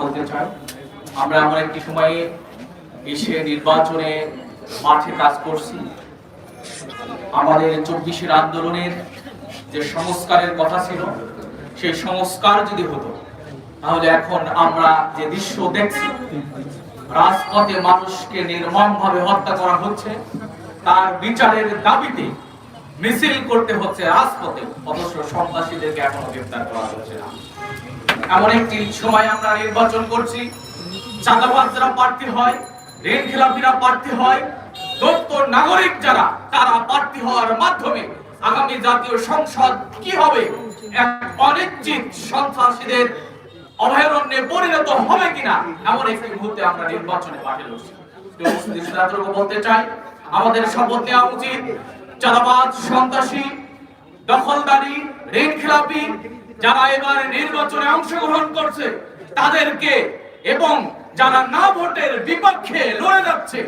বলতে চাই। আমরা এমন একটি সময়ে এসে নির্বাচনে মাঠে কাজ করছি। আমাদের চব্বিশের আন্দোলনের যে সংস্কারের কথা ছিল, সেই সংস্কার যদি হতো, তাহলে এখন আমরা যে দৃশ্য দেখছি, রাজপথে মানুষকে নির্মম ভাবে হত্যা করা হচ্ছে, তার বিচারের দাবিতে মিছিল করতে হচ্ছে রাজপথে। অবশ্য সন্ত্রাসীদেরকে এখনও গ্রেফতার করা হচ্ছে না। এমন একটি সময় আমরা নির্বাচন করছি। চাঁদাবাজরা প্রার্থী হয় ঋণ খেলাপিরা প্রার্থী হয় দত্ত নাগরিক যারা, তারা প্রার্থী হওয়ার মাধ্যমে আগামী জাতীয় সংসদ কি হবে? এক অনিশ্চিত সন্ত্রাসীদের অভয়ারণ্যে পরিণত হবে কিনা? এমন একটি মুহূর্তে আমরা নির্বাচনে উপস্থিত শ্রোতাদেরকে বলতে চাই। আমাদের শপথ নেওয়া উচিত। চাঁদাবাজ, সন্ত্রাসী, দখলদারি ঋণ খেলাপি যারা এবার নির্বাচনে অংশগ্রহণ করছে, তাদেরকে এবং যারা না ভোটের বিপক্ষে লড়ে যাচ্ছে,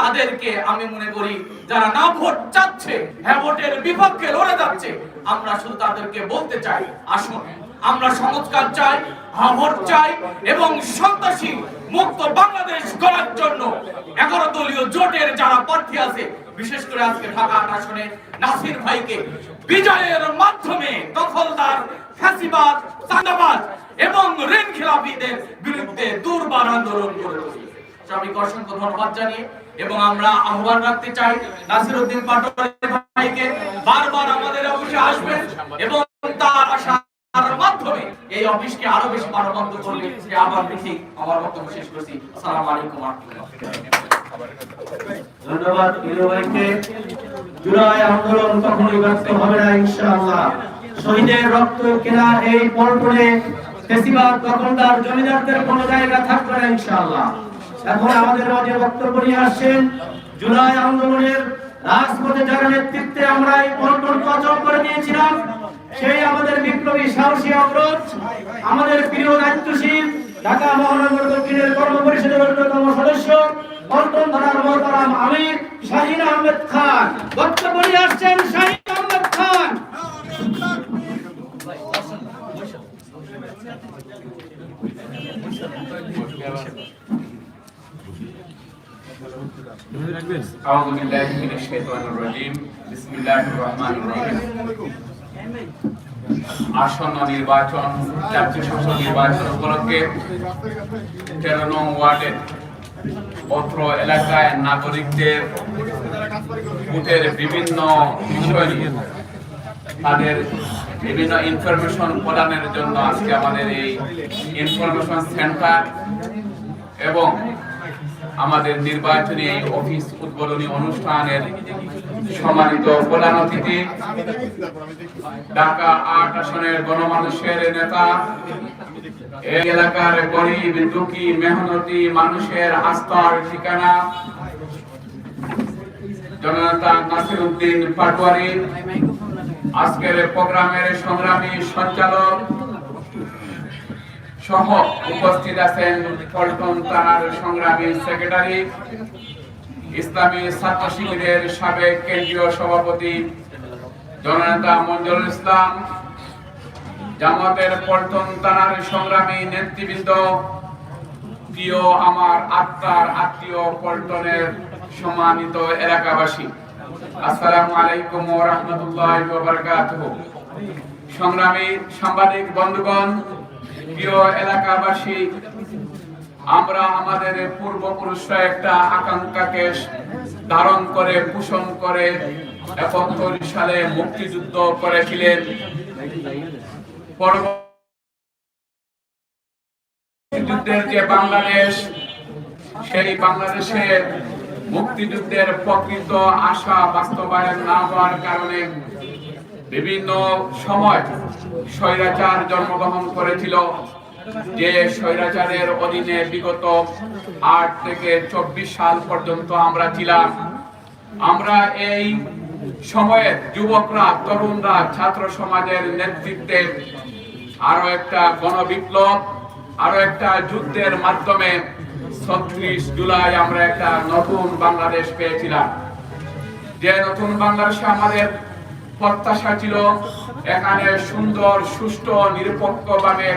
তাদেরকে আমি মনে করি যারা না ভোট চাচ্ছে হ্যাঁ ভোটের বিপক্ষে লড়ে যাচ্ছে, আমরা শুধু তাদেরকে বলতে চাই, আসুন, আমরা সংস্কার চাই ভোট চাই এবং সন্ত্রাসী মুক্ত বাংলাদেশ গড়ার জন্য এগারো দলীয় জোটের যারা প্রার্থী আছে, বিশেষ করে আজকে ঢাকা আসনে নাসির ভাইকে বিজয়ের মাধ্যমে দখলদার ফ্যাসিবাদ চাঁদাবাজ এবং ঋণ খেলাপিদের বিরুদ্ধে দুর্বার আন্দোলন করে তুলি অসংখ্য ধন্যবাদ জানিয়ে এবং আমরা আহ্বান রাখতে চাই নাসির উদ্দিন পাটোয়ারি ভাইকে বারবার আমাদের অফিসে আসবেন এবং তার আশার মাধ্যমে এই অফিসকে আরও বেশি মানবন্ধ করলে সে আবার দেখি আমার বক্তব্য শেষ করছি। আসসালামু আলাইকুম ধন্যবাদ ভাইকে। জুলাই আন্দোলন কখনোই ব্যর্থ হবে না, ইনশাআল্লাহ। শহীদের রক্ত কেনা এই পল্টনে ফেসিবাদ দখলদার জমিদারদের কোনো জায়গা থাকবে না, ইনশাআল্লাহ। এখন আমাদের মাঝে বক্তব্য নিয়ে আসছেন জুলাই আন্দোলনের রাজপথে যারা নেতৃত্বে আমরা এই পল্টনকে অচল করে দিয়েছিলাম, সেই আমাদের বিপ্লবী সাহসী অগ্রজ, আমাদের প্রিয় দায়িত্বশীল ঢাকা মহানগর দক্ষিণের কর্ম পরিষদের অন্যতম সদস্য, পল্টন থানার মোহতারাম আমির শাহিন আহমেদ খান। বক্তব্য নিয়ে আসছেন শাহিন আহমেদ খান। أعوذ بالله من الشيطان الرجيم بسم الله الرحمن الرحيم আসন্ন নির্বাচন জাতীয় সংসদ নির্বাচন উপলক্ষে তেরো নং ওয়ার্ডের অত্র এলাকায় নাগরিকদের ভোটের বিভিন্ন বিষয় নিয়ে তাদের বিভিন্ন ইনফরমেশন প্রদানের জন্য আজকে আমাদের এই ইনফরমেশন সেন্টার এবং আমাদের নির্বাচনী এই অফিস উদ্বোধনী অনুষ্ঠানের সম্মানিত প্রধান অতিথি, ঢাকা আট আসনের গণমানুষের নেতা, এই এলাকার গরিব, দুঃখী, মেহনতি মানুষের আস্থার ঠিকানা, জননেতা নাসির উদ্দিন পাটোয়ারি আজকের প্রোগ্রামের সংগ্রামী সঞ্চালক সহ উপস্থিত আছেন পল্টন থানার সংগ্রামী সেক্রেটারি, ইসলামী ছাত্র শিবিরের সাবেক কেন্দ্রীয় সভাপতি জননেতা মঞ্জুরুল ইসলাম, জামাতের পল্টন থানার সংগ্রামী নেতৃবৃন্দ, প্রিয় আমার আত্মার আত্মীয় পল্টনের সম্মানিত এলাকাবাসী। আসসালামু আলাইকুম সংগ্রামী সাংবাদিক, বন্ধুগণ, প্রিয় এলাকাবাসী, আমরা আমাদের পূর্বপুরুষরা একটা আকাঙ্ক্ষাকে ধারণ করে, পোষণ করে একাত্তর সালে মুক্তিযুদ্ধ করেছিলেন। মুক্তিযুদ্ধের যে বাংলাদেশ, সেই বাংলাদেশের মুক্তিযুদ্ধের প্রকৃত আশা বাস্তবায়ন না হওয়ার কারণে বিভিন্ন সময় স্বৈরাচার জন্মগ্রহণ করেছিল। যে স্বৈরাচারের অধীনে বিগত আট থেকে চব্বিশ সাল পর্যন্ত আমরা ছিলাম। আমরা এই সময়ে যুবকরা, তরুণরা, ছাত্র সমাজের নেতৃত্বে আরও একটা গণবিপ্লব, আরও একটা যুদ্ধের মাধ্যমে ছত্রিশ জুলাই আমরা একটা নতুন বাংলাদেশ পেয়েছিলাম। যে নতুন বাংলাদেশে আমাদের প্রত্যাশা ছিল এখানে সুন্দর সুষ্ঠু নিরপেক্ষভাবে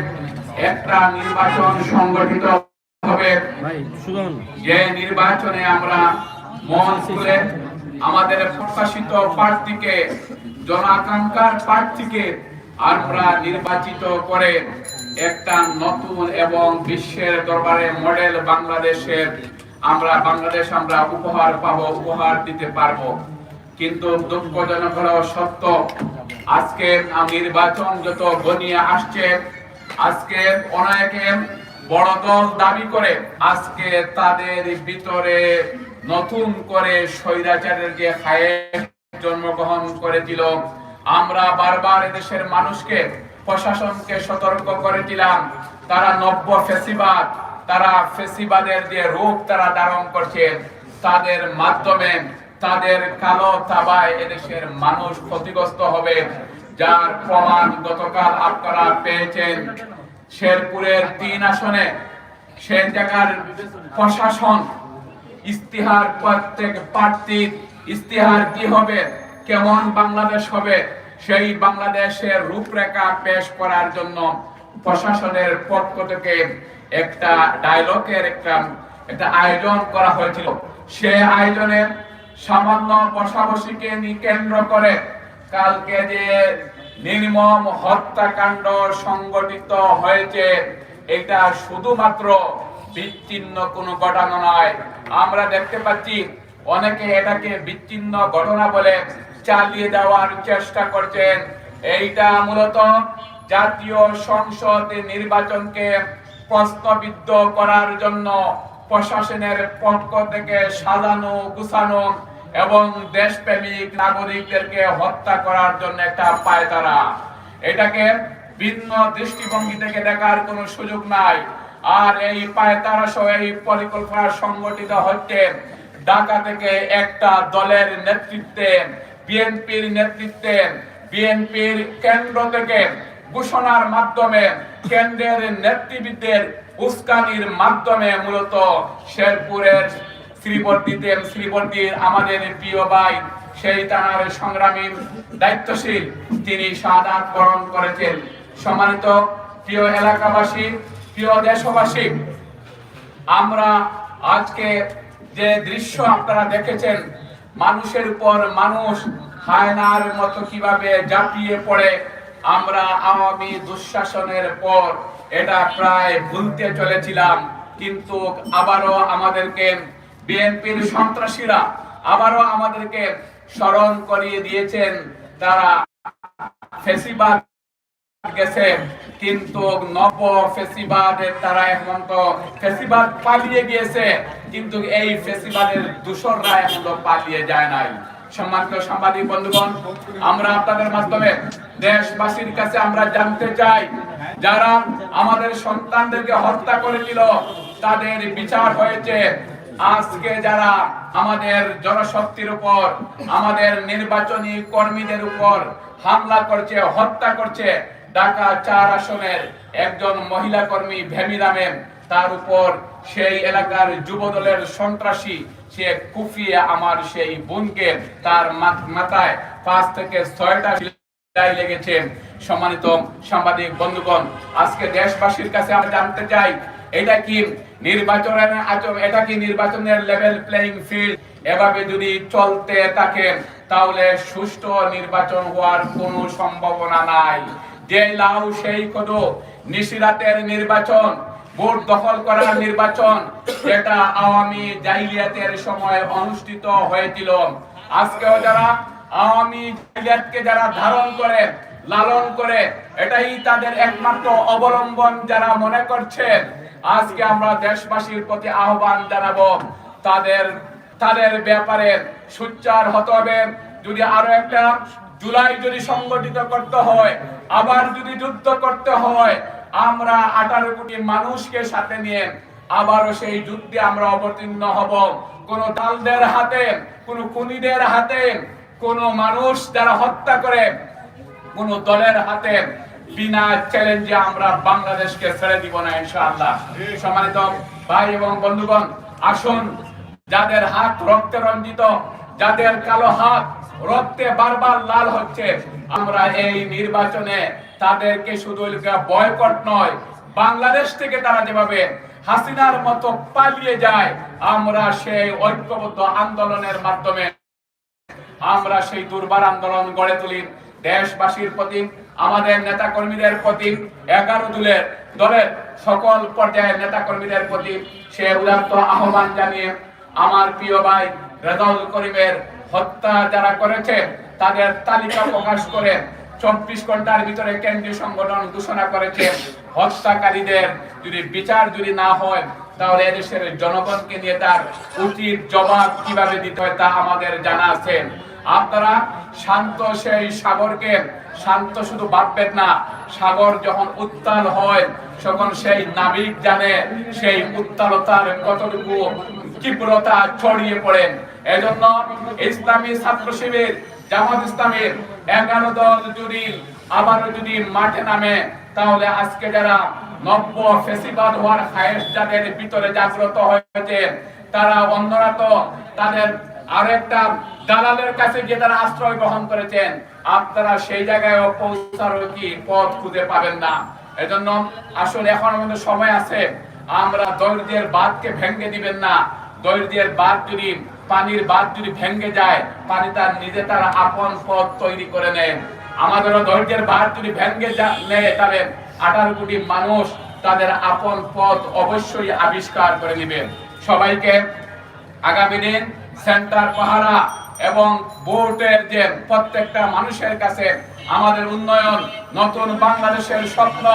একটা নির্বাচন সংগঠিত হবে। যে নির্বাচনে আমরা মন খুলে আমাদের প্রত্যাশিত প্রার্থীকে জনাকাঙ্ক্ষার প্রার্থীকে আমরা নির্বাচিত করে একটা নতুন এবং বিশ্বের দরবারে মডেল বাংলাদেশের আমরা, বাংলাদেশ আমরা উপহার পাব, উপহার দিতে পারব। কিন্তু দুঃখজনক হলেও সত্য, আজকে নির্বাচন যত ঘনিয়ে আসছে, আজকে অনেকে বড় দল দাবি করে, আজকে তাদের ভিতরে নতুন করে স্বৈরাচারের যে হায়ে জন্মগ্রহণ করেছিল, আমরা বারবার এদেশের মানুষকে প্রশাসনকে সতর্ক করেছিলাম। তারা নব্য ফেসিবাদ, তারা ফেসিবাদের যে রূপ তারা ধারণ করছে তাদের মাধ্যমে তাদের কালো তাবায় এদেশের মানুষ ক্ষতিগ্রস্ত হবে, যার প্রমাণ গতকাল আপনারা পেয়েছেন। শেরপুরের তিন আসনে সে জায়গার প্রশাসন ইস্তিহার প্রত্যেক প্রার্থীর ইস্তিহার কি হবে, কেমন বাংলাদেশ হবে সেই বাংলাদেশের রূপরেখা পেশ করার জন্য প্রশাসনের পক্ষ থেকে একটা ডায়লগের একটা একটা আয়োজন করা হয়েছিল। সে আয়োজনে সামান্য বসাবসিকে কেন্দ্র করে কালকে যে নির্মম হত্যাকাণ্ড সংগঠিত হয়েছে, এটা শুধুমাত্র বিচ্ছিন্ন কোনো ঘটনা নয়। আমরা দেখতে পাচ্ছি অনেকে এটাকে বিচ্ছিন্ন ঘটনা বলে চালিয়ে দেওয়ার চেষ্টা করছেন। এইটা মূলত জাতীয় সংসদ নির্বাচনকে প্রশ্নবিদ্ধ করার জন্য প্রশাসনের পক্ষ থেকে সাজানো, গুছানো এবং দেশপ্রেমিক নাগরিকদেরকে হত্যা করার জন্য একটা পায়তারা। এটাকে ভিন্ন দৃষ্টিভঙ্গি থেকে দেখার কোনো সুযোগ নাই। আর এই পায়তারা সহ এই পরিকল্পনা সংগঠিত হচ্ছে ঢাকা থেকে একটা দলের নেতৃত্বে বিএনপির নেতৃত্বে, বিএনপির কেন্দ্র থেকে ঘোষণার মাধ্যমে কেন্দ্রের নেতৃবৃন্দের উস্কানির মাধ্যমে মূলত শেরপুরের আমাদের প্রিয় ভাই সেই সংগ্রামী দায়িত্বশীল তিনি শাহাদাত বরণ করেছেন। সম্মানিত প্রিয় এলাকাবাসী, প্রিয় দেশবাসী, আমরা আজকে যে দৃশ্য আপনারা দেখেছেন মানুষের উপর মানুষ হায়নার মতো কীভাবে ঝাঁপিয়ে পড়ে, আমরা আওয়ামী দুঃশাসনের পর এটা প্রায় ভুলতে চলেছিলাম। কিন্তু আবারও আমাদেরকে বিএনপির সন্ত্রাসীরা আবারও আমাদেরকে স্মরণ করিয়ে দিয়েছেন, তারা ফেসিবাদ গেছে কিন্তু নব ফেসিবাদের তারা এখন তো ফেসিবাদ পালিয়ে গিয়েছে। কিন্তু এই ফেসিবাদের দূষররা এখন তো পালিয়ে যায় নাই। সম্মানিত সাংবাদিক বন্ধুগণ, আমরা আপনাদের মাধ্যমে দেশবাসীর কাছে আমরা জানতে চাই, যারা আমাদের সন্তানদেরকে হত্যা করেছিল তাদের বিচার হয়েছে। আজকে যারা আমাদের জনশক্তির উপর, আমাদের নির্বাচনী কর্মীদের উপর হামলা করছে, হত্যা করছে ঢাকা চার আসনের একজন মহিলা কর্মী ভেমি নামে তার উপর সেই এলাকার যুব দলের সন্ত্রাসী, সে কুফিয়ে আমার সেই বোনকে তার মাথায় পাঁচ থেকে ছয়টা সম্মানিত সাংবাদিক বন্ধুগণ, আজকে দেশবাসীর কাছে আমরা জানতে চাই, এটা কি নির্বাচনের আচরণ এটা কি নির্বাচনের লেভেল প্লেইং ফিল্ড এভাবে যদি চলতে থাকে, তাহলে সুষ্ঠু নির্বাচন হওয়ার কোনো সম্ভাবনা নাই। যে লাউ সেই কদু। নিশিরাতের নির্বাচন, ভোট দখল করার নির্বাচন, যেটা আওয়ামী জাহিলিয়াতের সময় অনুষ্ঠিত হয়েছিল। আজকেও যারা আওয়ামী জাহিলিয়াতকে যারা ধারণ করে, লালন করে, এটাই তাদের একমাত্র অবলম্বন যারা মনে করছেন আজকে আমরা দেশবাসীর প্রতি আহ্বান জানাব। তাদের তাদের ব্যাপারে সুচ্চার হতে হবে। যদি আরও একটা জুলাই যদি সংগঠিত করতে হয়, আবার যদি যুদ্ধ করতে হয়, আমরা আঠারো কোটি মানুষকে সাথে নিয়ে আবারও সেই যুদ্ধে আমরা অবতীর্ণ হব। কোন দালদের হাতে, কোন খুনিদের হাতে, কোন মানুষ যারা হত্যা করে, কোন দলের হাতে বিনা চ্যালেঞ্জে আমরা বাংলাদেশকে ছেড়ে দিব না, ইনশাআল্লাহ। সম্মানিত ভাই এবং বন্ধুগণ, আসুন, যাদের হাত রক্তে রঞ্জিত যাদের কালো হাত রক্তে বারবার লাল হচ্ছে, আমরা এই নির্বাচনে তাদেরকে শুধু বয়কট নয়, বাংলাদেশ থেকে তারা যেভাবে হাসিনার মতো পালিয়ে যায়, আমরা সেই ঐক্যবদ্ধ আন্দোলনের মাধ্যমে আমরা সেই দুর্বার আন্দোলন গড়ে তুলি। দেশবাসীর প্রতি, আমাদের নেতা কর্মীদের প্রতি, এগারো দলের দলের সকল পর্যায়ের নেতা কর্মীদের প্রতি সে উদাত্ত আহ্বান জানিয়ে আমার প্রিয় ভাই রেজাউল করিমের হত্যা যারা করেছে, তাদের তালিকা প্রকাশ করে চব্বিশ ঘণ্টার ভিতরে কেন্দ্রীয় সংগঠন ঘোষণা করেছে, হত্যাকারীদের যদি বিচার যদি না হয়, তাহলে এদেশের জনগণকে নিয়ে তার উচিত জবাব কীভাবে দিতে হয় তা আমাদের জানা আছে। আপনারা শান্ত সেই সাগরকে, শান্ত শুধু ভাববেন না, সাগর যখন উত্তাল হয়, তখন সেই নাবিক জানে সেই উত্তালতার কতটুকু তীব্রতা ছড়িয়ে পড়েন। এজন্য ইসলামী ছাত্র শিবির, জামাত ইসলামের এগারো দল যদি আবারও যদি মাঠে নামে, তাহলে আজকে যারা নব্য ফেসিবাদ হওয়ার খায়েশ যাদের ভিতরে জাগ্রত হয়েছে, তারা অন্যরা তো তাদের আর একটা দালালের কাছে গিয়ে তারা আশ্রয় গ্রহণ করেছেন, আপনারা সেই জায়গায় পৌঁছার কি পথ খুঁজে পাবেন না। এজন্য আসলে এখন আমাদের সময় আছে, আমরা দৈর্যের বাঁধকে ভেঙে দিবেন না। দৈর্যের বাদ যদি, পানির বাদ যদি ভেঙ্গে যায়, পানি তার নিজে তার আপন পথ তৈরি করে আমাদেরও ধৈর্যের বাদ যদি ভেঙে নেয়, তাহলে আঠারো কোটি মানুষ তাদের আপন পথ অবশ্যই আবিষ্কার করে নেবে। সবাইকে আগামী দিন সেন্টার পাহারা এবং ভোটের যে প্রত্যেকটা মানুষের কাছে আমাদের উন্নয়ন, নতুন বাংলাদেশের স্বপ্ন,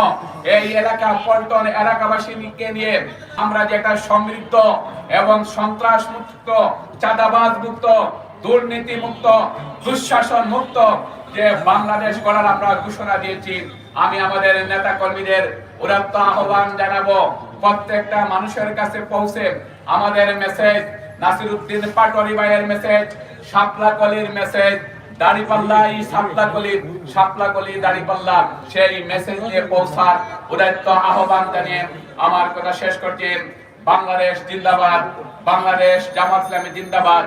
এই এলাকা পল্টন এলাকাবাসীকে নিয়ে আমরা যে একটা সমৃদ্ধ এবং সন্ত্রাস মুক্ত চাঁদাবাজ মুক্ত দুর্নীতি মুক্ত দুঃশাসন মুক্ত যে বাংলাদেশ গড়ার আমরা ঘোষণা দিয়েছি, আমি আমাদের নেতা কর্মীদের উদাত্ত আহ্বান জানাব। প্রত্যেকটা মানুষের কাছে পৌঁছে আমাদের মেসেজ নাসিরুদ্দিন পাটোয়ারি ভাইয়ের মেসেজ শাপলা কলির মেসেজ দাড়িপাল্লা শাপলা কলি শাপলা কলি দাড়িপাল্লা, সেই মেসেজ দিয়ে পৌঁছার উদাত্ত আহ্বান জানিয়ে আমার কথা শেষ করছি। বাংলাদেশ জিন্দাবাদ, বাংলাদেশ জামাত ইসলামী জিন্দাবাদ,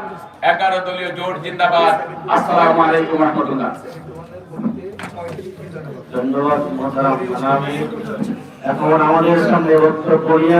এগারো দলীয় জোট জিন্দাবাদ। আসসালামু আলাইকুম রহমতুল্লাহ। ধন্যবাদ এখন আমাদের সামনে বক্তব্য নিয়ে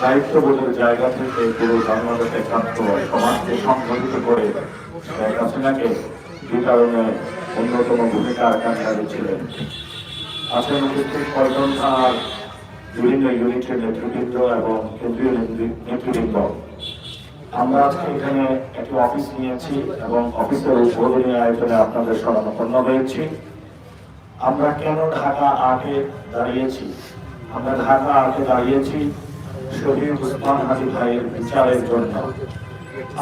দায়িত্ববোধের জায়গা থেকে পুরো বাংলাদেশ একাত্ম সমাজকে সংগঠিত করে শেখ হাসিনাকে বিতরণে অন্যতম ভূমিকা আকাঙ্ক্ষারী ছিলেন আছেন উপস্থিত পল্টন থানার বিভিন্ন ইউনিটের নেতৃবৃন্দ এবং কেন্দ্রীয় নেতৃ- নেতৃবৃন্দ। আমরা আজকে এখানে একটি অফিস নিয়েছি এবং অফিসের উদ্বোধনী আয়োজনে আপনাদের স্মরণাপন্ন হয়েছি আমরা কেন ঢাকা আটে দাঁড়িয়েছি? আমরা ঢাকা আটে দাঁড়িয়েছি শহীদ উসমান হাজি ভাইয়ের বিচারের জন্য।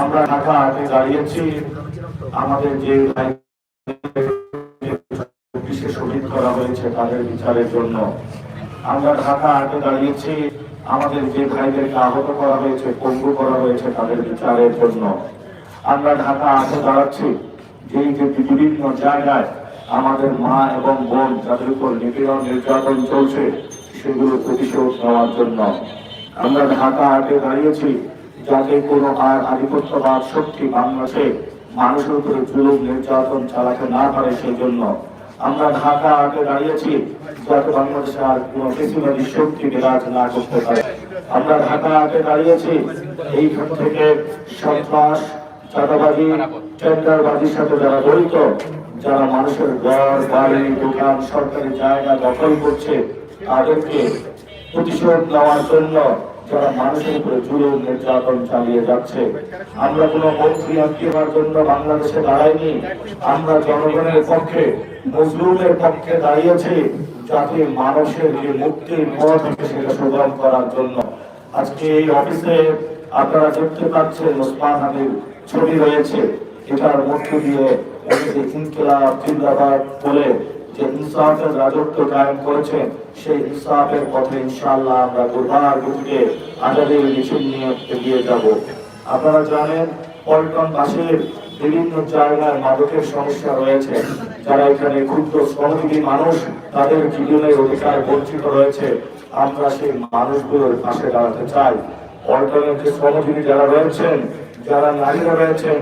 আমরা ঢাকা আটে দাঁড়িয়েছি। আমাদের যে শহীদ করা হয়েছে তাদের বিচারের জন্য। আমরা ঢাকা দাঁড়িয়েছি। আমাদের যে ভাইদেরকে আহত করা হয়েছে করা হয়েছে তাদের বিচারের জন্য। আমরা ঢাকা দাঁড়াচ্ছি। যেই যে বিভিন্ন জায়গায় আমাদের মা এবং বোন যাদের উপর নিপীড়ন নির্যাতন চলছে সেগুলো প্রতিশোধ নেওয়ার জন্য। আমরা ঢাকা আটে দাঁড়িয়েছি যাতে কোনো আর আধিপত্যবাদ শক্তি বাংলাদেশে মানুষের উপরে জুলুম, নির্যাতন চালাতে না পারে সেই জন্য আমরা ঢাকা আটে দাঁড়িয়েছি যাতে বাংলাদেশে আর কোনো বেশিবাদী শক্তি বিরাজ না করতে পারে। আমরা ঢাকা আটে দাঁড়িয়েছি এইখান থেকে সন্ত্রাস, চাঁদাবাজি, টেন্ডারবাজির সাথে যারা জড়িত, যারা মানুষের ঘর, বাড়ি, দোকান, সরকারি জায়গা দখল করছে, তাদেরকে প্রতিশোধ নেওয়ার জন্য যারা মানুষের উপরে জুলুম, নির্যাতন চালিয়ে যাচ্ছে, আমরা কোনো মন্ত্রী হওয়ার জন্য বাংলাদেশে দাঁড়াইনি। আমরা জনগণের পক্ষে, মজলুমের পক্ষে দাঁড়িয়েছি, যাতে মানুষের যে মুক্তির পথ সেটা সুগম করার জন্য। আজকে এই অফিসে আপনারা দেখতে পাচ্ছেন ওসমান হাবিব ছবি রয়েছে। এটার মধ্য দিয়ে ইনকিলাব, জিন্দাবাদ বলে যে ইনসাফের রাজত্ব কায়েম করেছেন, সেই ইনসাফের পথে ইনশাআল্লাহ আমরা দুর্বার গতিতে আজাদের মিছিল নিয়ে এগিয়ে যাব। আপনারা জানেন পল্টন পাশের বিভিন্ন জায়গায় মাদকের সমস্যা রয়েছে। যারা এখানে ক্ষুদ্র শ্রমজীবী মানুষ, তাদের জীবনের অধিকার বঞ্চিত রয়েছে। আমরা সেই মানুষগুলোর পাশে দাঁড়াতে চাই। পল্টনের যে শ্রমজীবী যারা রয়েছেন, যারা নারীরা রয়েছেন,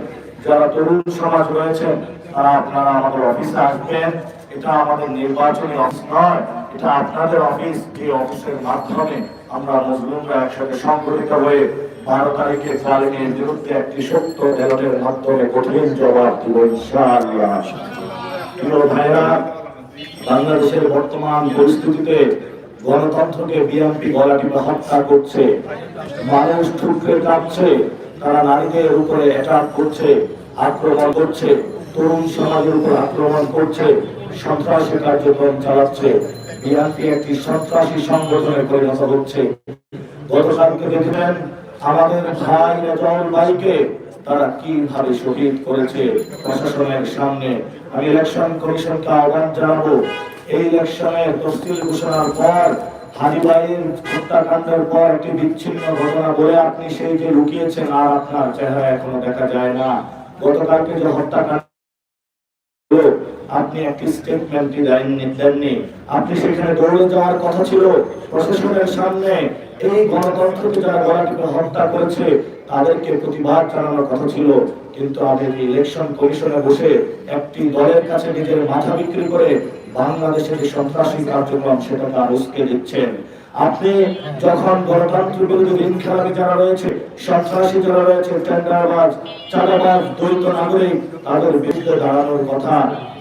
যারা তরুণ সমাজ রয়েছেন, তারা আপনারা আমাদের অফিসে আসবেন। এটা আমাদের নির্বাচনী অফিস নয়, এটা আপনাদের অফিস। যে অফিসের মাধ্যমে আমরা মুসলিমরা একসাথে সংগঠিত হয়ে বারো তারিখে জালিমের বিরুদ্ধে একটি সত্য ব্যালটের মাধ্যমে কঠিন জবাব দিব, ইনশাআল্লাহ। প্রিয় ভাইরা বাংলাদেশের বর্তমান পরিস্থিতিতে গণতন্ত্রকে বিএনপি গলা টিপে হত্যা করছে। মানুষ ঠুকরে কাঁপছে, তারা নারীদের উপরে অ্যাটাক করছে, আক্রমণ করছে, তরুণ সমাজের উপর আক্রমণ করছে। সন্ত্রাসী কার্যক্রম চালাচ্ছে। বিএনপি একটি সন্ত্রাসী সংগঠনে পরিণত হচ্ছে। গতকালকে দেখবেন আমাদের ভাই রেজাউল ভাইকে তারা কীভাবে শহীদ করেছে প্রশাসনের সামনে। আমি ইলেকশন কমিশনকে আহ্বান জানাব। এই ইলেকশনের তফসিল ঘোষণার পর হাজিবাইয়ের হত্যাকাণ্ডের পর একটি বিচ্ছিন্ন ঘটনা বলে আপনি সেই যে লুকিয়েছেন আর আপনার চেহারা এখনও দেখা যায় না। গতকালকে যে হত্যাকাণ্ড আপনি একটি স্টেটমেন্টই দেননি দেননি আপনি সেখানে দৌড়ে যাওয়ার কথা ছিল, প্রশাসনের সামনে এই গণতন্ত্রকে যারা গলাটিকে হত্যা করেছে, তাদেরকে প্রতিবাদ জানানোর কথা ছিল। কিন্তু আমাদের ইলেকশন কমিশনে বসে একটি দলের কাছে নিজের মাথা বিক্রি করে বাংলাদেশের যে সন্ত্রাসী কার্যক্রম, সেটাকে আর উস্কে দিচ্ছেন। আপনি যখন গণতন্ত্র বিরোধী ইনকিলাবি যারা রয়েছে, সন্ত্রাসী যারা রয়েছে, টেন্ডারবাজ, চাঁদাবাজ দ্বৈত নাগরিক, তাদের বিরুদ্ধে দাঁড়ানোর কথা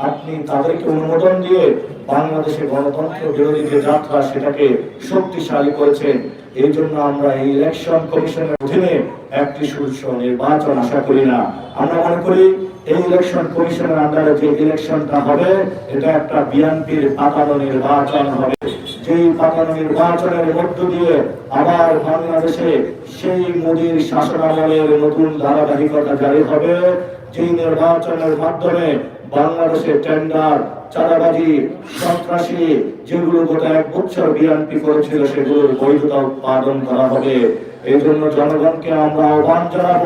আপনি তাদেরকে অনুমোদন দিয়ে বাংলাদেশে গণতন্ত্র বিরোধী যে যাত্রা সেটাকে শক্তিশালী করেছেন। এই জন্য আমরা এই ইলেকশন কমিশনের অধীনে একটি সুষ্ঠ নির্বাচন আশা করি না। আমরা মনে করি এই ইলেকশন কমিশনের আন্ডারে যে ইলেকশনটা হবে, এটা একটা বিএনপির পাতানো নির্বাচন হবে। যেই পাতানো নির্বাচনের মধ্য দিয়ে আবার বাংলাদেশে সেই মোদীর শাসনামলের নতুন ধারাবাহিকতা জারি হবে, যেই নির্বাচনের মাধ্যমে বাংলাদেশে টেন্ডার চাঁদাবাজি, সন্ত্রাসী যেগুলো গত এক বছর বিএনপি করেছিল সেগুলোর বৈধতা উৎপাদন করা হবে। এই জন্য জনগণকে আমরা আহ্বান জানাব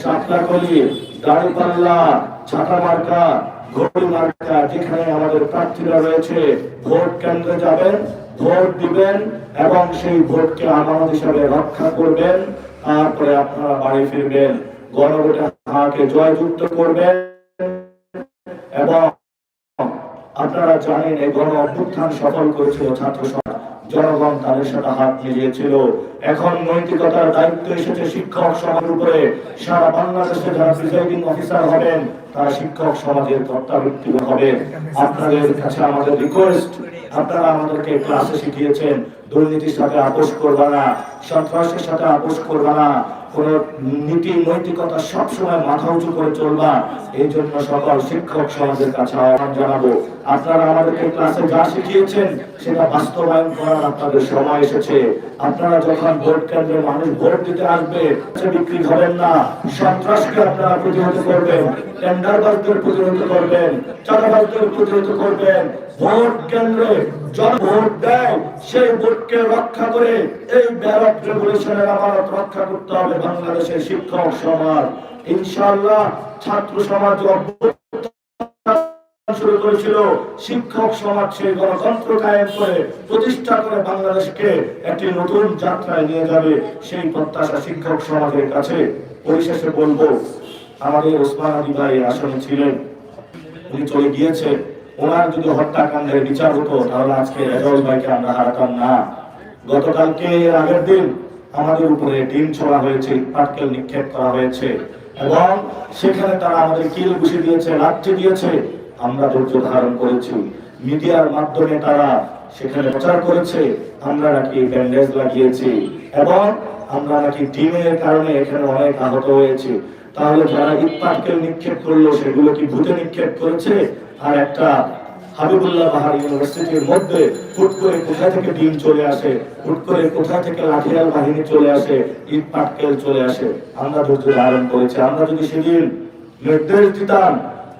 সাতলাকলি দাঁড়িপাল্লা ছাতা মার্কা, ঘড়ি মার্কা যেখানে আমাদের প্রার্থীরা রয়েছে, ভোট কেন্দ্রে যাবেন। ভোট দিবেন এবং সেই ভোটকে আমানত হিসাবে রক্ষা করবেন। তারপরে আপনারা বাড়ি ফিরবেন, গণভোটে হাকে জয়যুক্ত করবেন এবং আপনারা জানেন এই গণ অভ্যুত্থান সফল করেছিল ছাত্র জনগণ তাদের সাথে হাত মিলিয়েছিল। এখন নৈতিকতার দায়িত্ব এসেছে শিক্ষক সমাজের উপরে। সারা বাংলাদেশে যারা প্রিজাইডিং অফিসার হবেন, তারা শিক্ষক সমাজের কর্তাবৃত্তি হবে আপনাদের কাছে আমাদের রিকোয়েস্ট আপনারা আমাদেরকে ক্লাসে শিখিয়েছেন। দুর্নীতির সাথে আপোষ করবা না, সন্ত্রাসের সাথে আপোষ করবা না, কোন নীতি নৈতিকতা সবসময় মাথা উঁচু করে চলবা। এই জন্য সকল শিক্ষক সমাজের কাছে আহ্বান জানাব। আপনারা আমাদেরকে ক্লাসে যা শিখিয়েছেন, সেটা বাস্তবায়ন করার আপনাদের সময় এসেছে। আপনারা যখন ভোট কেন্দ্রে মানুষ ভোট দিতে আসবে বিক্রি হবেন না। সন্ত্রাসকে আপনারা প্রতিহত করবেন, টেন্ডারবাজদের প্রতিহত করবেন, চাঁদাবাজদের প্রতিহত করবেন। ভোট কেন্দ্রে জন ভোট দেয়, সেই ভোটকে রক্ষা করে এই ব্যালট রেগুলেশনের আমানত রক্ষা করতে হবে বাংলাদেশের শিক্ষক সমাজ। ইনশাআল্লাহ ছাত্র সমাজ শুরু করেছিল। শিক্ষক সমাজ সেই গণতন্ত্র কায়েম করে প্রতিষ্ঠা করে বাংলাদেশকে একটি নতুন যাত্রায় নিয়ে যাবে সেই প্রত্যাশা শিক্ষক সমাজের কাছে। পরিশেষে বলব, আমাদের ওসমান আলী ভাই আসনে ছিলেন। উনি চলে গিয়েছে ওনার যদি হত্যাকাণ্ডের বিচার হতো, তাহলে আজকে রেজাউল ভাইকে আমরা হারাতাম না। গতকালকে আগের দিন আমাদের উপরে ডিম ছোড়া হয়েছে, পাটকেল নিক্ষেপ করা হয়েছে, এবং সেখানে তারা আমাদের কিল ঘুষি দিয়েছে, লাঠি দিয়েছে। আমরা ধৈর্য ধারণ করেছি। মিডিয়ার মাধ্যমে তারা সেখানে প্রচার করেছে, আমরা নাকি ব্যান্ডেজ লাগিয়েছি, এবং আমরা নাকি ডিমের কারণে এখানে অনেক আহত হয়েছি। তাহলে যারা ইট পাটকেল নিক্ষেপ করল, সেগুলো কি ভূতে নিক্ষেপ করেছে? আর একটা হাবিবুল্লাহ বাহার ইউনিভার্সিটির মধ্যে হুট করে কোথা থেকে ডিম চলে আসে হুট করে কোথা থেকে লাঠিয়াল বাহিনী চলে আসে ইট পাটকেল চলে আসে আমরা ধৈর্য ধারণ করেছি। আমরা যদি সেদিন নির্দেশ দিতাম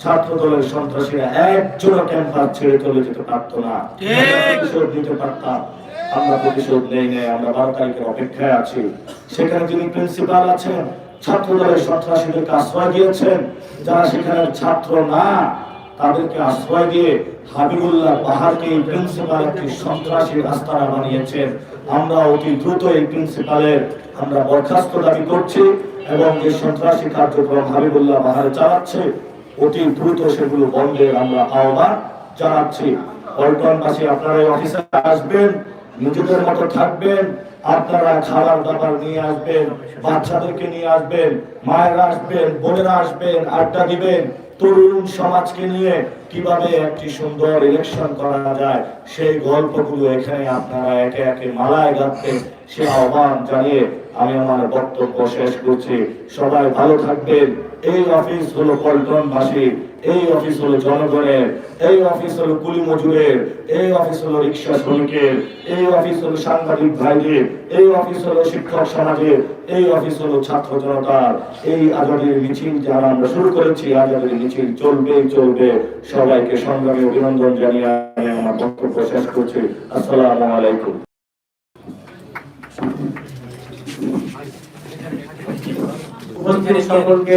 ছাত্র দলের সন্ত্রাসীরা একজনও ক্যাম্পাস ছেড়ে চলে যেতে পারতো না। প্রতিশোধ নিতে পারতাম। আমরা প্রতিশোধ নেই নেই আমরা বারো তারিখের অপেক্ষায় আছি। সেখানে যিনি প্রিন্সিপাল আছেন ছাত্র দলের সন্ত্রাসীদেরকে আশ্রয় দিয়েছেন যারা সেখানে ছাত্র না তাদেরকে আশ্রয় দিয়ে হাবিবুল্লাহ পাহাড়কে এই প্রিন্সিপাল একটি সন্ত্রাসী আস্তানা বানিয়েছেন। আমরা অতি দ্রুত এই প্রিন্সিপালের আমরা বরখাস্ত দাবি করছি এবং যে সন্ত্রাসী কার্যক্রম হাবিবুল্লাহ পাহাড়ে চালাচ্ছে, অতি দ্রুত সেগুলো বন্ধের আমরা আহ্বান জানাচ্ছি। পল্টনবাসী, আপনারা অফিসে আসবেন, নিজেদের মতো থাকবেন, আপনারা খাবার দাবার নিয়ে আসবেন, বাচ্চাদেরকে নিয়ে আসবেন, মায়েরা আসবেন, বোনেরা আসবেন, আড্ডা দিবেন তরুণ সমাজকে নিয়ে কীভাবে একটি সুন্দর ইলেকশন করা যায়, সেই গল্পগুলো এখানে আপনারা একে একে মালায় গাচ্ছেন সে আহ্বান জানিয়ে আমি আমার বক্তব্য শেষ করছি। সবাই ভালো থাকবেন। এই অফিস হলো পল্টনবাসী, এই অফিস হলো জনগণের, এই অফিস হলো কুলি মজুরের এই অফিস হলো রিক্সা শ্রমিকের, এই অফিস হলো সাংবাদিক ভাইদের, এই অফিস হলো শিক্ষক সমাজের, এই অফিস হলো ছাত্র জনতার। এই আজাদের মিছিল যারা আমরা শুরু করেছি, আজাদের মিছিল চলবে চলবে। সবাইকে সংগ্রামী অভিনন্দন জানিয়ে আমি আমার বক্তব্য শেষ করছি আসসালামু আলাইকুম উপস্থিত সকলকে